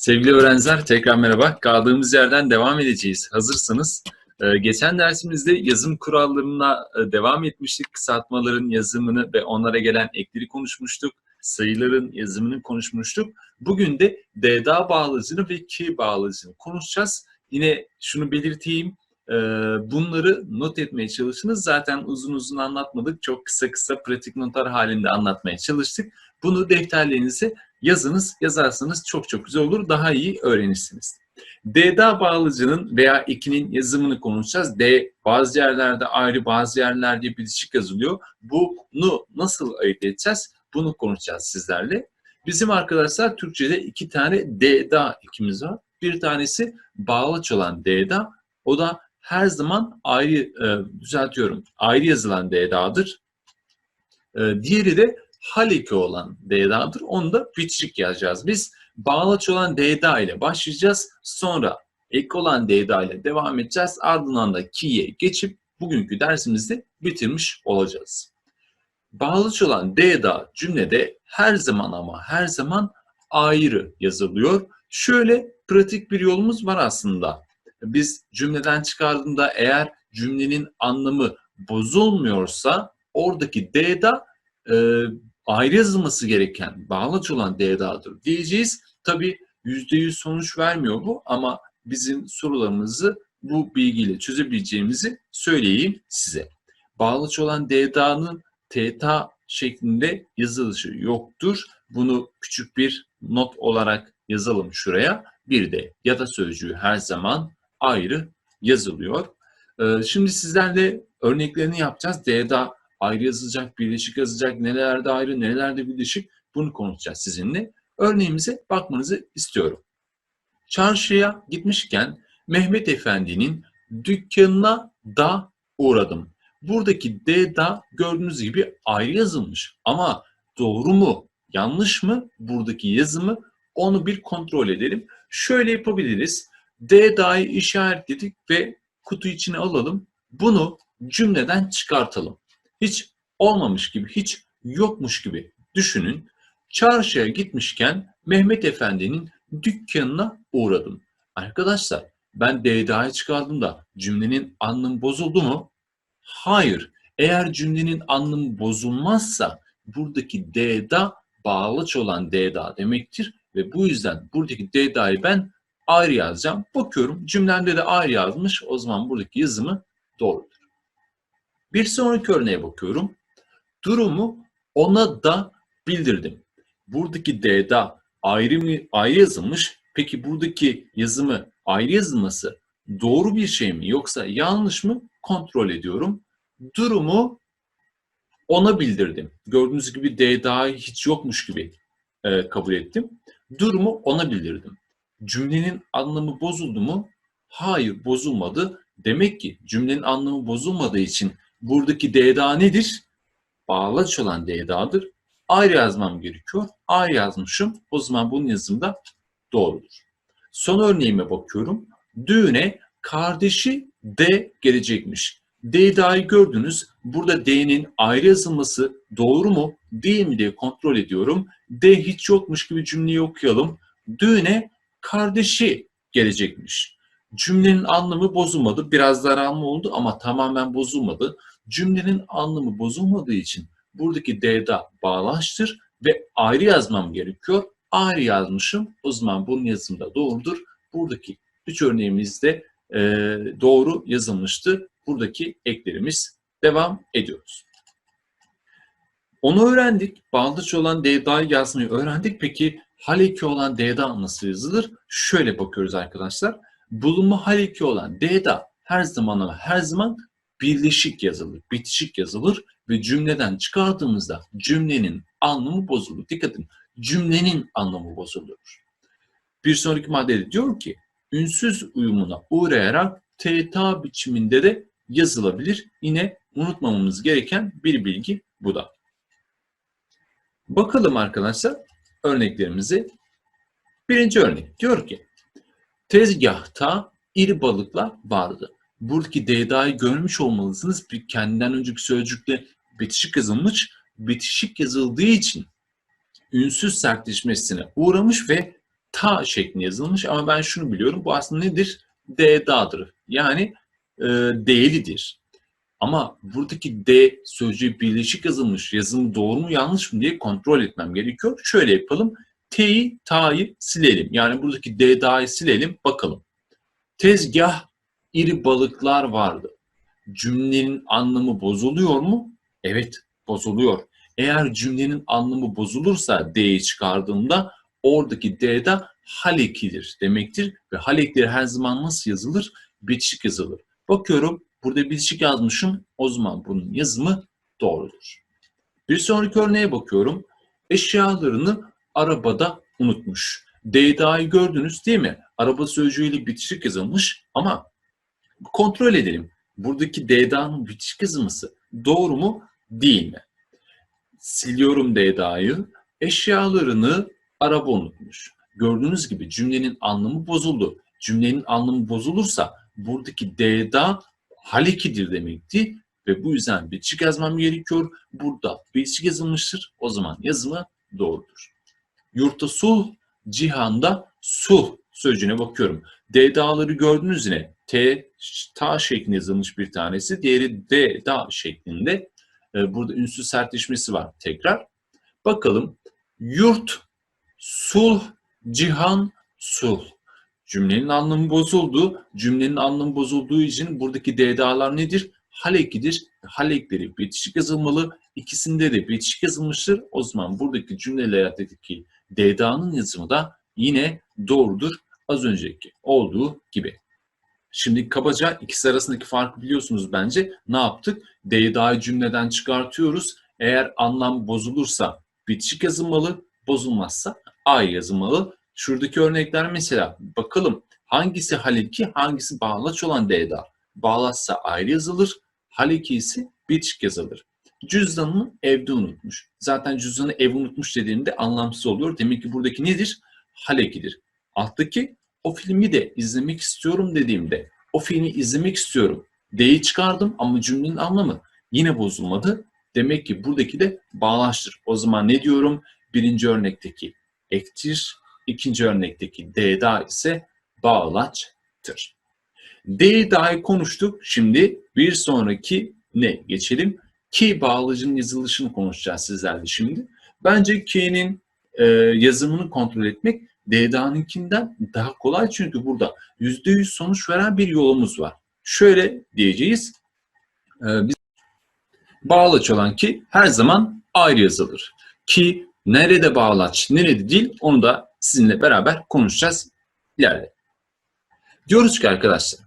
Sevgili öğrenciler tekrar merhaba. Kaldığımız yerden devam edeceğiz. Hazırsanız. Ee, geçen dersimizde yazım kurallarına e, devam etmiştik. Kısaltmaların yazımını ve onlara gelen ekleri konuşmuştuk. Sayıların yazımını konuşmuştuk. Bugün de DDA bağlacını ve K bağlacını konuşacağız. Yine şunu belirteyim. e, Bunları not etmeye çalışınız. Zaten uzun uzun anlatmadık. Çok kısa kısa pratik notlar halinde anlatmaya çalıştık. Bunu defterlerinize yazınız. Yazarsanız çok çok güzel olur. Daha iyi öğrenirsiniz. DDA bağlıcının veya 2'nin yazımını konuşacağız. D bazı yerlerde ayrı bazı yerlerde bitişik yazılıyor. Bunu nasıl ayırt edeceğiz? Bunu konuşacağız sizlerle. Bizim arkadaşlar Türkçe'de iki tane DDA ikimiz var. Bir tanesi bağlaç olan DDA. O da her zaman ayrı, e, düzeltiyorum, ayrı yazılan DDA'dır. E, diğeri de Haleki olan DDA'dır. Onu da bitişik yazacağız. Biz bağlaç olan DDA ile başlayacağız. Sonra ek olan DDA ile devam edeceğiz. Ardından da ki'ye geçip bugünkü dersimizde bitirmiş olacağız. Bağlaç olan DDA cümlede her zaman ama her zaman ayrı yazılıyor. Şöyle pratik bir yolumuz var aslında. Biz cümleden çıkardığında eğer cümlenin anlamı bozulmuyorsa oradaki DDA ayrı yazılması gereken bağlaç olan DDA'dır diyeceğiz. Tabii %100 sonuç vermiyor bu ama bizim sorularımızı bu bilgiyle çözebileceğimizi söyleyeyim size. Bağlaç olan DDA'nın TTA şeklinde yazılışı yoktur. Bunu küçük bir not olarak yazalım şuraya. Bir de ya da sözcüğü her zaman ayrı yazılıyor. Ee, Şimdi sizlerle örneklerini yapacağız. DDA ayrı yazılacak, birleşik yazılacak, nelerde ayrı, nelerde birleşik bunu konuşacağız sizinle. Örneğimize bakmanızı istiyorum. Çarşıya gitmişken Mehmet Efendi'nin dükkanına da uğradım. Buradaki D da gördüğünüz gibi ayrı yazılmış. Ama doğru mu, yanlış mı buradaki yazımı onu bir kontrol edelim. Şöyle yapabiliriz. D da'yı işaretledik ve kutu içine alalım. Bunu cümleden çıkartalım hiç olmamış gibi, hiç yokmuş gibi düşünün. Çarşıya gitmişken Mehmet Efendi'nin dükkanına uğradım. Arkadaşlar ben DDA'yı çıkardığımda cümlenin anlamı bozuldu mu? Hayır. Eğer cümlenin anlamı bozulmazsa buradaki DDA bağlaç olan DDA demektir ve bu yüzden buradaki DDA'yı ben ayrı yazacağım. Bakıyorum cümlemde de ayrı yazmış. O zaman buradaki yazımı doğrudur. Bir sonraki örneğe bakıyorum. Durumu ona da bildirdim. Buradaki D'da ayrı ayrı yazılmış. Peki buradaki yazımı ayrı yazılması doğru bir şey mi yoksa yanlış mı kontrol ediyorum. Durumu ona bildirdim. Gördüğünüz gibi D'da hiç yokmuş gibi e, kabul ettim. Durumu ona bildirdim. Cümlenin anlamı bozuldu mu? Hayır bozulmadı. Demek ki cümlenin anlamı bozulmadığı için buradaki DDA nedir? Bağlaç olan DDA'dır. Ayrı yazmam gerekiyor. Ayrı yazmışım. O zaman bunun yazımda doğrudur. Son örneğime bakıyorum. Düğüne kardeşi D gelecekmiş. DDA'yı gördünüz. Burada D'nin ayrı yazılması doğru mu değil mi diye kontrol ediyorum. D hiç yokmuş gibi cümleyi okuyalım. Düğüne kardeşi gelecekmiş. Cümlenin anlamı bozulmadı. Biraz daralma oldu ama tamamen bozulmadı cümlenin anlamı bozulmadığı için buradaki D'da bağlaçtır ve ayrı yazmam gerekiyor. Ayrı yazmışım. O zaman bunun yazımda doğrudur. Buradaki üç örneğimizde e, doğru yazılmıştı. Buradaki eklerimiz devam ediyoruz. Onu öğrendik. Bağlaç olan D'da'yı yazmayı öğrendik. Peki haleki olan D'da nasıl yazılır? Şöyle bakıyoruz arkadaşlar. Bulunma haleki olan D'da her zaman ama her zaman birleşik yazılır, bitişik yazılır ve cümleden çıkardığımızda cümlenin anlamı bozulur. Dikkat edin, cümlenin anlamı bozulur. Bir sonraki maddede diyor ki, ünsüz uyumuna uğrayarak TTA biçiminde de yazılabilir. Yine unutmamamız gereken bir bilgi bu da. Bakalım arkadaşlar örneklerimizi. Birinci örnek diyor ki, tezgahta iri balıklar vardı buradaki DDA'yı görmüş olmalısınız. Bir kendinden önceki sözcükle bitişik yazılmış. Bitişik yazıldığı için ünsüz sertleşmesine uğramış ve ta şeklinde yazılmış ama ben şunu biliyorum. Bu aslında nedir? D'dadır. Yani e, D'lidir. Ama buradaki D sözcüğü birleşik yazılmış. Yazımı doğru mu yanlış mı diye kontrol etmem gerekiyor. Şöyle yapalım. T'yi, ta'yı silelim. Yani buradaki D, da'yı silelim. Bakalım. Tezgah, iri balıklar vardı. Cümlenin anlamı bozuluyor mu? Evet, bozuluyor. Eğer cümlenin anlamı bozulursa D'yi çıkardığımda oradaki D'da halekidir demektir. Ve halekleri her zaman nasıl yazılır? Bitişik yazılır. Bakıyorum burada bitişik yazmışım. O zaman bunun yazımı doğrudur. Bir sonraki örneğe bakıyorum. Eşyalarını arabada unutmuş. D'da'yı gördünüz değil mi? Araba sözcüğüyle bitişik yazılmış ama kontrol edelim. Buradaki D'da'nın bitişik yazılması doğru mu değil mi? Siliyorum D'da'yı. Eşyalarını araba unutmuş. Gördüğünüz gibi cümlenin anlamı bozuldu. Cümlenin anlamı bozulursa buradaki D'da halekidir demekti ve bu yüzden bitişik yazmam gerekiyor. Burada bitişik yazılmıştır. O zaman yazımı doğrudur. Yurtta sulh, cihanda sulh sözcüğüne bakıyorum. D dağları gördünüz yine. T, ta şeklinde yazılmış bir tanesi. Diğeri D, da şeklinde. Ee, burada ünsüz sertleşmesi var tekrar. Bakalım. Yurt, sulh, cihan, sulh. Cümlenin anlamı bozuldu. Cümlenin anlamı bozulduğu için buradaki DDA'lar nedir? Halekidir. Halekleri bitişik yazılmalı. İkisinde de bitişik yazılmıştır. O zaman buradaki cümlelerdeki DDA'nın yazımı da yine doğrudur. Az önceki olduğu gibi. Şimdi kabaca ikisi arasındaki farkı biliyorsunuz bence. Ne yaptık? DDA'yı cümleden çıkartıyoruz. Eğer anlam bozulursa bitişik yazılmalı, bozulmazsa A yazılmalı. Şuradaki örnekler mesela bakalım hangisi haleki hangisi bağlaç olan D'da. Bağlaçsa ayrı yazılır, haleki ise bitişik yazılır. Cüzdanını evde unutmuş. Zaten cüzdanı ev unutmuş dediğimde anlamsız oluyor. Demek ki buradaki nedir? Halekidir. Alttaki o filmi de izlemek istiyorum dediğimde o filmi izlemek istiyorum. D'yi çıkardım ama cümlenin anlamı yine bozulmadı. Demek ki buradaki de bağlaçtır. O zaman ne diyorum? Birinci örnekteki ektir, ikinci örnekteki D'da ise bağlaçtır. D'da'yı konuştuk. Şimdi bir sonraki ne geçelim? Ki bağlacının yazılışını konuşacağız sizlerle şimdi. Bence ki'nin e, yazımını kontrol etmek D'da'nınkinden daha kolay çünkü burada %100 sonuç veren bir yolumuz var. Şöyle diyeceğiz. E, biz bağlaç olan ki her zaman ayrı yazılır. Ki nerede bağlaç, nerede değil onu da sizinle beraber konuşacağız ileride. Diyoruz ki arkadaşlar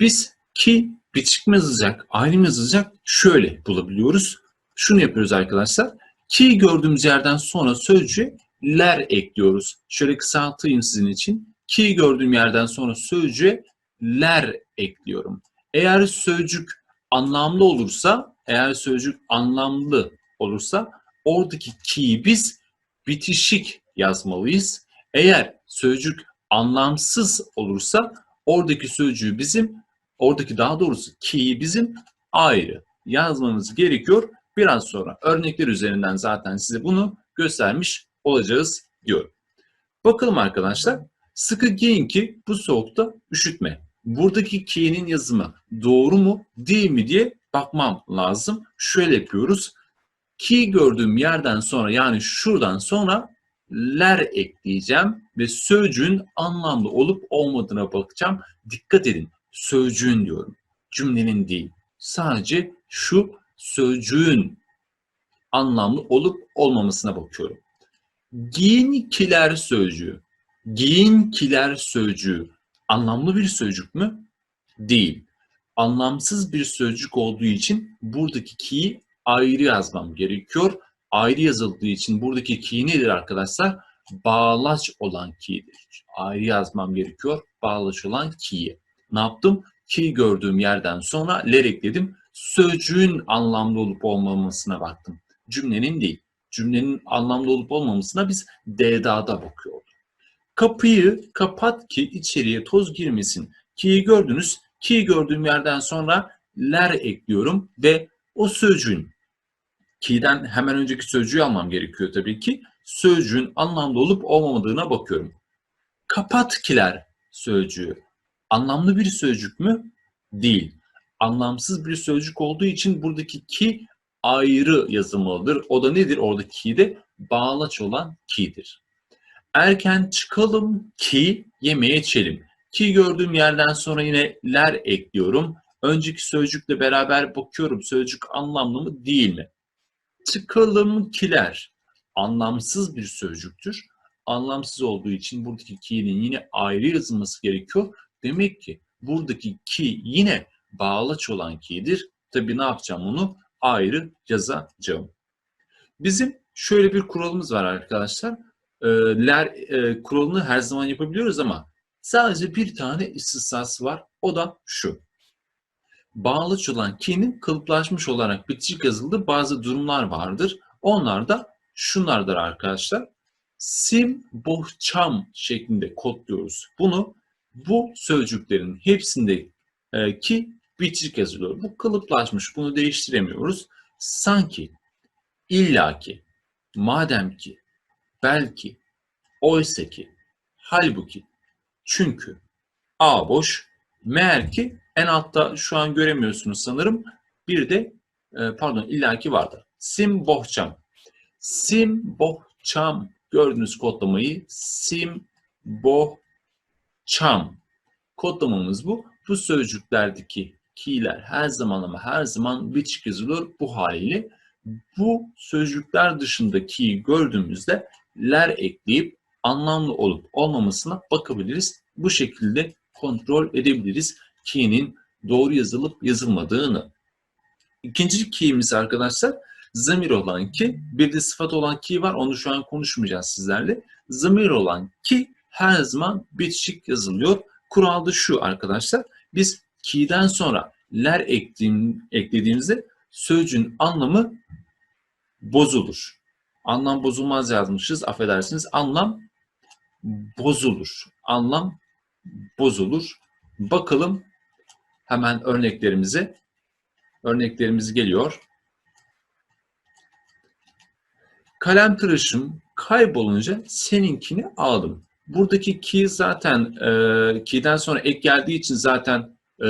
biz ki bitişik mi yazacak, ayrı mı yazacak şöyle bulabiliyoruz. Şunu yapıyoruz arkadaşlar. Ki gördüğümüz yerden sonra sözcüğe ler ekliyoruz. Şöyle kısaltayım sizin için. Ki gördüğüm yerden sonra sözcüğe ler ekliyorum. Eğer sözcük anlamlı olursa, eğer sözcük anlamlı olursa oradaki ki'yi biz bitişik yazmalıyız. Eğer sözcük anlamsız olursa oradaki sözcüğü bizim, oradaki daha doğrusu ki'yi bizim ayrı yazmamız gerekiyor. Biraz sonra örnekler üzerinden zaten size bunu göstermiş olacağız diyorum. Bakalım arkadaşlar. Sıkı giyin ki bu soğukta üşütme. Buradaki ki'nin yazımı doğru mu değil mi diye bakmam lazım. Şöyle yapıyoruz. Ki gördüğüm yerden sonra yani şuradan sonra ler ekleyeceğim ve sözcüğün anlamlı olup olmadığına bakacağım. Dikkat edin. Sözcüğün diyorum. Cümlenin değil. Sadece şu sözcüğün anlamlı olup olmamasına bakıyorum. Giyin kiler sözcüğü. Giyin kiler sözcüğü anlamlı bir sözcük mü? Değil. Anlamsız bir sözcük olduğu için buradaki ki'yi ayrı yazmam gerekiyor. Ayrı yazıldığı için buradaki ki nedir arkadaşlar? Bağlaç olan ki'dir. Ayrı yazmam gerekiyor. Bağlaç olan ki'yi. Ne yaptım? Ki gördüğüm yerden sonra ler ekledim. Sözcüğün anlamlı olup olmamasına baktım. Cümlenin değil. Cümlenin anlamlı olup olmamasına biz D'da'da bakıyorduk. Kapıyı kapat ki içeriye toz girmesin. Ki'yi gördünüz. Ki'yi gördüğüm yerden sonra ler ekliyorum ve o sözcüğün ki'den hemen önceki sözcüğü almam gerekiyor tabii ki. Sözcüğün anlamlı olup olmamadığına bakıyorum. Kapatkiler sözcüğü anlamlı bir sözcük mü? Değil. Anlamsız bir sözcük olduğu için buradaki ki ayrı yazılmalıdır. O da nedir? Oradaki ki de bağlaç olan ki'dir. Erken çıkalım ki yemeğe içelim. Ki gördüğüm yerden sonra yine ler ekliyorum. Önceki sözcükle beraber bakıyorum sözcük anlamlı mı değil mi? Çıkalım kiler anlamsız bir sözcüktür. Anlamsız olduğu için buradaki ki'nin yine ayrı yazılması gerekiyor. Demek ki buradaki ki yine bağlaç olan ki'dir. Tabii ne yapacağım onu? Ayrı yazacağım. Bizim şöyle bir kuralımız var arkadaşlar. Ee, ler e, kuralını her zaman yapabiliyoruz ama sadece bir tane istisnası var. O da şu. Bağlaç olan ki'nin kalıplaşmış olarak bitişik yazıldığı bazı durumlar vardır. Onlar da şunlardır arkadaşlar. Sim, bohçam şeklinde kodluyoruz. Bunu bu sözcüklerin hepsinde ki bitişik yazılıyor. Bu kalıplaşmış. Bunu değiştiremiyoruz. Sanki, illaki, madem ki, belki, oysa ki, halbuki, çünkü, a boş, meğer ki en altta şu an göremiyorsunuz sanırım. Bir de e, pardon illaki vardı. Sim bohçam. Sim bohçam gördüğünüz kodlamayı sim bohçam. Kodlamamız bu. Bu sözcüklerdeki ki'ler her zaman ama her zaman bitişik yazılıyor bu haliyle. Bu sözcükler dışında ki'yi gördüğümüzde ler ekleyip anlamlı olup olmamasına bakabiliriz. Bu şekilde kontrol edebiliriz ki'nin doğru yazılıp yazılmadığını. İkinci ki'miz arkadaşlar zamir olan ki, bir de sıfat olan ki var. Onu şu an konuşmayacağız sizlerle. Zamir olan ki her zaman bitişik yazılıyor. Kural da şu arkadaşlar. Biz ki'den sonra ler eklediğim, eklediğimizde sözcüğün anlamı bozulur. Anlam bozulmaz yazmışız. Affedersiniz. Anlam bozulur. Anlam bozulur. Bakalım hemen örneklerimize. Örneklerimiz geliyor. Kalem tıraşım kaybolunca seninkini aldım. Buradaki ki zaten e, ki'den sonra ek geldiği için zaten e,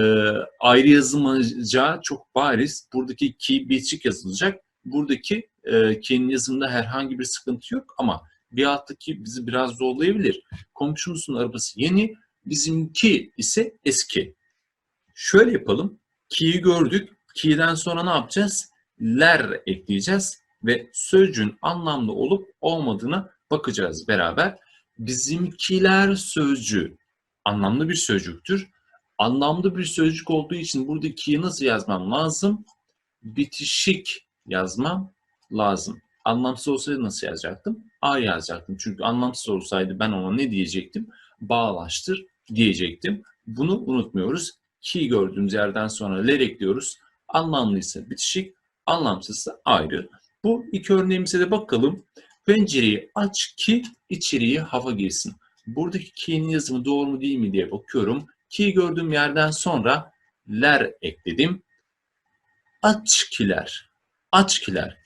ayrı yazılmayacağı çok bariz. Buradaki ki bitişik yazılacak. Buradaki e, ki'nin yazımında herhangi bir sıkıntı yok ama bir alttaki bizi biraz zorlayabilir. Komşumuzun arabası yeni, bizimki ise eski. Şöyle yapalım. Ki'yi gördük. Ki'den sonra ne yapacağız? Ler ekleyeceğiz ve sözcüğün anlamlı olup olmadığına bakacağız beraber. Bizimkiler sözcüğü anlamlı bir sözcüktür. Anlamlı bir sözcük olduğu için buradaki nasıl yazmam lazım? Bitişik yazmam lazım. Anlamsız olsaydı nasıl yazacaktım? A yazacaktım. Çünkü anlamsız olsaydı ben ona ne diyecektim? Bağlaştır diyecektim. Bunu unutmuyoruz. Ki gördüğümüz yerden sonra ler ekliyoruz. Anlamlıysa bitişik, anlamsızsa ayrı. Bu iki örneğimize de bakalım. Pencereyi aç ki içeriye hava girsin. Buradaki ki'nin yazımı doğru mu değil mi diye bakıyorum. Ki gördüğüm yerden sonra ler ekledim. Aç kiler. Aç kiler.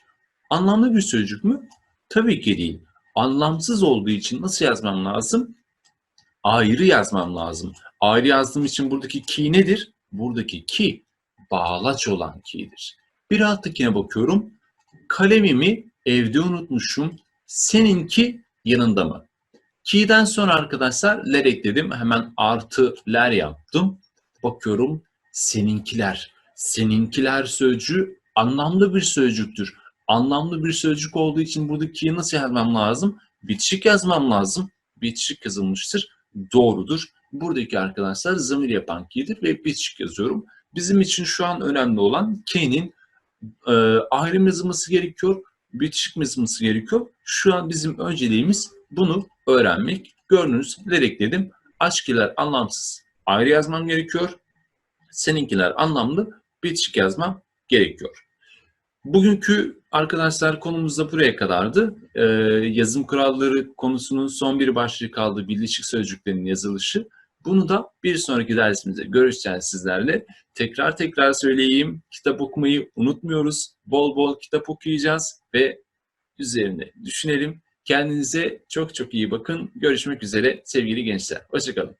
Anlamlı bir sözcük mü? Tabii ki değil. Anlamsız olduğu için nasıl yazmam lazım? Ayrı yazmam lazım. Ayrı yazdığım için buradaki ki nedir? Buradaki ki bağlaç olan ki'dir. Bir alttakine bakıyorum. Kalemimi evde unutmuşum. Seninki yanında mı? Ki'den sonra arkadaşlar ler ekledim. Hemen artı ler yaptım. Bakıyorum seninkiler. Seninkiler sözcüğü anlamlı bir sözcüktür. Anlamlı bir sözcük olduğu için buradaki nasıl yazmam lazım? Bitişik yazmam lazım. Bitişik yazılmıştır. Doğrudur. Buradaki arkadaşlar zamir yapan ki'dir ve bitişik yazıyorum. Bizim için şu an önemli olan K'nin e, ayrım yazılması gerekiyor, bitişik yazılması gerekiyor. Şu an bizim önceliğimiz bunu öğrenmek. Gördüğünüz ler ekledim. Aşkiler anlamsız ayrı yazmam gerekiyor. Seninkiler anlamlı bitişik yazmam gerekiyor. Bugünkü arkadaşlar konumuz da buraya kadardı. Ee, yazım kuralları konusunun son bir başlığı kaldı. Birleşik sözcüklerin yazılışı. Bunu da bir sonraki dersimizde görüşeceğiz sizlerle. Tekrar tekrar söyleyeyim. Kitap okumayı unutmuyoruz. Bol bol kitap okuyacağız ve üzerine düşünelim. Kendinize çok çok iyi bakın. Görüşmek üzere sevgili gençler. Hoşçakalın.